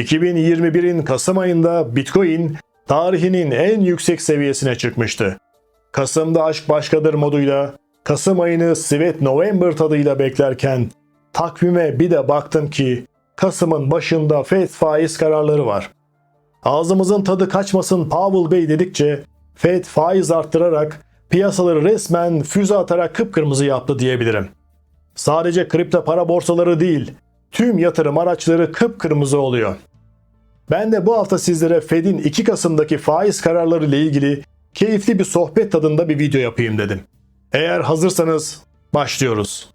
2021'in Kasım ayında Bitcoin tarihinin en yüksek seviyesine çıkmıştı. Kasım'da aşk başkadır moduyla Kasım ayını Sweet November tadıyla beklerken takvime bir de baktım ki Kasım'ın başında FED faiz kararları var. Ağzımızın tadı kaçmasın Powell Bey dedikçe FED faiz arttırarak piyasaları resmen füze atarak kıpkırmızı yaptı diyebilirim. Sadece kripto para borsaları değil, tüm yatırım araçları kıpkırmızı oluyor. Ben de bu hafta sizlere Fed'in 2 Kasım'daki faiz kararları ile ilgili keyifli bir sohbet tadında bir video yapayım dedim. Eğer hazırsanız başlıyoruz.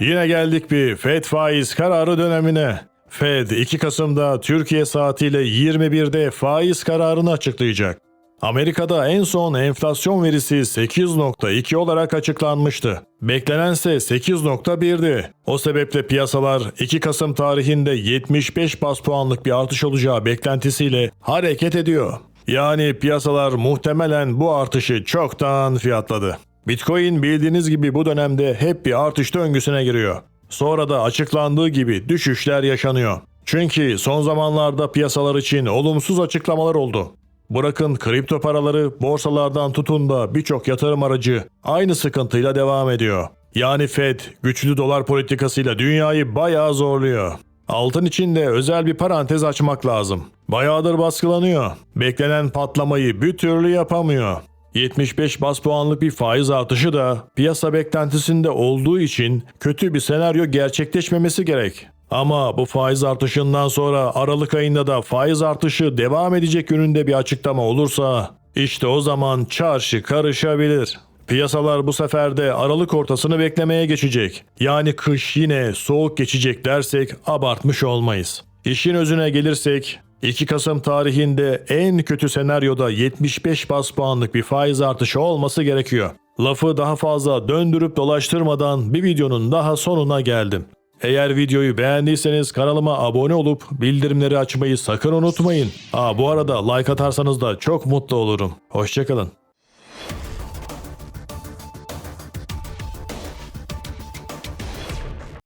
Yine geldik bir Fed faiz kararı dönemine. Fed 2 Kasım'da Türkiye saatiyle 21'de faiz kararını açıklayacak. Amerika'da en son enflasyon verisi 8.2 olarak açıklanmıştı. Beklenense 8.1'di. O sebeple piyasalar 2 Kasım tarihinde 75 bas puanlık bir artış olacağı beklentisiyle hareket ediyor. Yani piyasalar muhtemelen bu artışı çoktan fiyatladı. Bitcoin bildiğiniz gibi bu dönemde hep bir artış döngüsüne giriyor. Sonra da açıklandığı gibi düşüşler yaşanıyor. Çünkü son zamanlarda piyasalar için olumsuz açıklamalar oldu. Bırakın kripto paraları borsalardan tutun da birçok yatırım aracı aynı sıkıntıyla devam ediyor. Yani Fed güçlü dolar politikasıyla dünyayı bayağı zorluyor. Altın için de özel bir parantez açmak lazım. Bayağıdır baskılanıyor. Beklenen patlamayı bir türlü yapamıyor. 75 bas puanlık bir faiz artışı da piyasa beklentisinde olduğu için kötü bir senaryo gerçekleşmemesi gerek. Ama bu faiz artışından sonra Aralık ayında da faiz artışı devam edecek yönünde bir açıklama olursa işte o zaman çarşı karışabilir. Piyasalar bu sefer de Aralık ortasını beklemeye geçecek. Yani kış yine soğuk geçecek dersek abartmış olmayız. İşin özüne gelirsek 2 Kasım tarihinde en kötü senaryoda 75 bas puanlık bir faiz artışı olması gerekiyor. Lafı daha fazla döndürüp dolaştırmadan bir videonun daha sonuna geldim. Eğer videoyu beğendiyseniz kanalıma abone olup bildirimleri açmayı sakın unutmayın. Aa bu arada like atarsanız da çok mutlu olurum. Hoşçakalın.